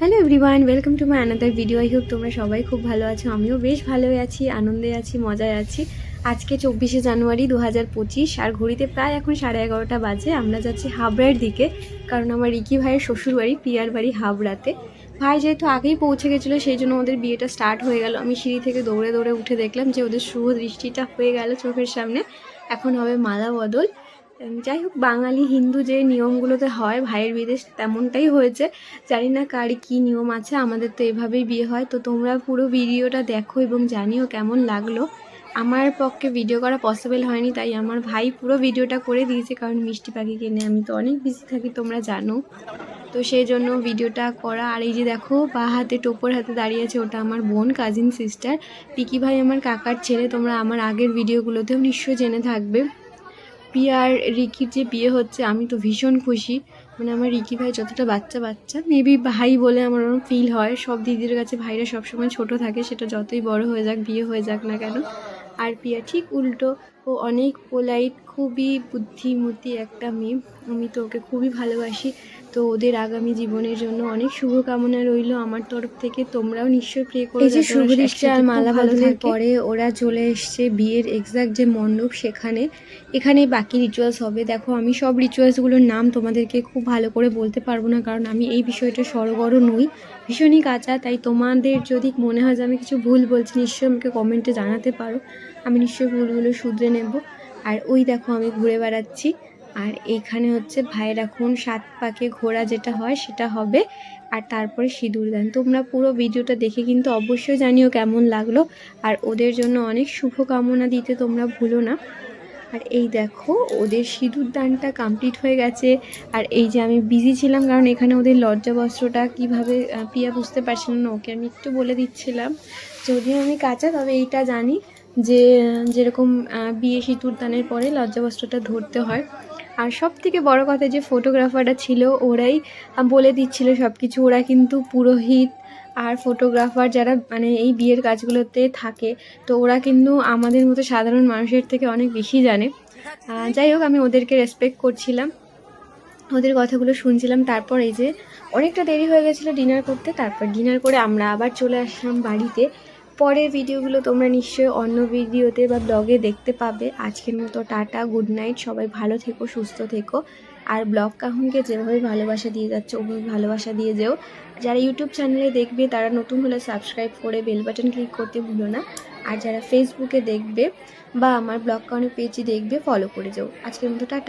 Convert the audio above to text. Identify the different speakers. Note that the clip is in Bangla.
Speaker 1: Hello everyone welcome to my another video I hope তোমরা সবাই খুব ভালো আছো। আমিও বেশ ভালোই আছি, আনন্দে আছি, মজায় আছি। আজকে চব্বিশে জানুয়ারি দু হাজার পঁচিশ আর ঘড়িতে প্রায় এখন সাড়ে এগারোটা বাজে। আমরা যাচ্ছি হাবড়ার দিকে, কারণ আমার রিকি ভাইয়ের শ্বশুর বাড়ি পিয়ার বাড়ি হাবড়াতে। ভাই যেহেতু আগেই পৌঁছে গেছিল সেই জন্য ওদের বিয়েটা স্টার্ট হয়ে গেল। আমি সিঁড়ি থেকে দৌড়ে দৌড়ে উঠে দেখলাম যে ওদের শুভ দৃষ্টিটা হয়ে গেল চোখের সামনে। এখন হবে মালা বদল। যাই হোক, বাঙালি হিন্দু যে নিয়মগুলোতে হয়, ভাইয়ের বিদেশ তেমনটাই হয়েছে। জানি না কার কী নিয়ম আছে, আমাদের তো এভাবেই বিয়ে হয়। তো তোমরা পুরো ভিডিওটা দেখো এবং জানিও কেমন লাগল। আমার পক্ষে ভিডিও করা পসিবল হয়নি, তাই আমার ভাই পুরো ভিডিওটা করে দিয়েছে, কারণ মিষ্টি পাখি কিনে আমি তো অনেক বিজি থাকি, তোমরা জানো। তো সেই জন্য ভিডিওটা করা, আর এই যে দেখো বা হাতে টোপর হাতে দাঁড়িয়ে আছে, ওটা আমার বোন কাজিন সিস্টার পিকি ভাই আমার কাকার ছেলে, তোমরা আমার আগের ভিডিওগুলোতেও নিশ্চয়ই জেনে থাকবে। পিয়ার রিকির যে বিয়ে হচ্ছে, আমি তো ভীষণ খুশি। মানে আমার রিকি ভাই যতটা বাচ্চা বাচ্চা মেবি ভাই বলে আমার ওরকম ফিল হয়। সব দিদির কাছে ভাইরা সবসময় ছোট থাকে, সেটা যতই বড় হয়ে যাক, বিয়ে হয়ে যাক না কেন। আর পিয়া ঠিক উল্টো ও অনেক পোলাইট খুবই বুদ্ধিমতী একটা মেয়ে। আমি তো ওকে খুবই ভালোবাসি। তো ওদের আগামী জীবনের জন্য অনেক শুভকামনা রইল আমার তরফ থেকে। তোমরাও নিশ্চয়ই প্রে করো
Speaker 2: এই যে
Speaker 1: যাতে
Speaker 2: শুভ দৃষ্টি আর মালা
Speaker 1: ভালো
Speaker 2: বদলের পরে ওরা চলে এসছে বিয়ের এক্সাক্ট যে মণ্ডপ সেখানে। এখানে বাকি রিচুয়ালস হবে। দেখো আমি সব রিচুয়ালসগুলোর নাম তোমাদেরকে খুব ভালো করে বলতে পারব না কারণ আমি এই বিষয়টা সরগর নই। ভীষণই কাঁচা তাই তোমাদের যদি মনে হয় যে আমি কিছু ভুল বলছি নিশ্চয়ই আমাকে কমেন্টে জানাতে পারো। আমি নিশ্চয়ই ভুলগুলো শুধরে নেব। আর ওই দেখো আমি ঘুরে বেড়াচ্ছি। আর এখানে হচ্ছে ভাইয়ের এখন সাত পাকে ঘোরা যেটা হয় সেটা হবে। আর তারপরে সিঁদুর দান। তোমরা পুরো ভিডিওটা দেখে কিন্তু অবশ্যই জানিও কেমন লাগল। আর ওদের জন্য অনেক শুভকামনা দিতে তোমরা ভুলো না। আর এই দেখো, ওদের সিঁদুর দানটা কমপ্লিট হয়ে গেছে। আর এই যে আমি বিজি ছিলাম, কারণ এখানে ওদের লজ্জা বস্ত্রটা কীভাবে পিয়া বুঝতে পারছিলাম না, ওকে আমি একটু বলে দিচ্ছিলাম। যদিও আমি কাঁচা, তবে এইটা জানি। যে, যেরকম বিয়ে সিঁদুর দানের পরে লজ্জা বস্ত্রটা ধরতে হয়। আর সব থেকে বড় কথা যে ফটোগ্রাফারটা ছিল, ওরাই বলে দিচ্ছিল সব কিছু ওরা কিন্তু পুরোহিত আর ফটোগ্রাফার যারা মানে এই বিয়ের কাজগুলোতে থাকে, তো ওরা কিন্তু আমাদের মতো সাধারণ মানুষের থেকে অনেক বেশি জানে। যাই হোক, আমি ওদেরকে রেসপেক্ট করছিলাম। ওদের কথাগুলো শুনছিলাম। তারপর এই যে, অনেকটা দেরি হয়ে গেছিল ডিনার করতে। তারপর ডিনার করে আমরা আবার চলে আসলাম বাড়িতে। পরের ভিডিওগুলো তোমরা নিশ্চয়ই অন্য ভিডিওতে বা ব্লগে দেখতে পাবে। আজকের মতো টাটা, গুড নাইট, সবাই ভালো থেকো, সুস্থ থেকো। আর ব্লগ কাহুনকে যেভাবে ভালোবাসা দিয়ে যাচ্ছে, ওভাবে ভালোবাসা দিয়ে যেও। যারা ইউটিউব চ্যানেলে দেখবে, তারা নতুন হলে সাবস্ক্রাইব করে বেল বাটন ক্লিক করতে ভুলো না। আর যারা ফেসবুকে দেখবে বা আমার ব্লগ কাউন্টের পেজে দেখবে ফলো করে যাও। আজকের মতো টাটা।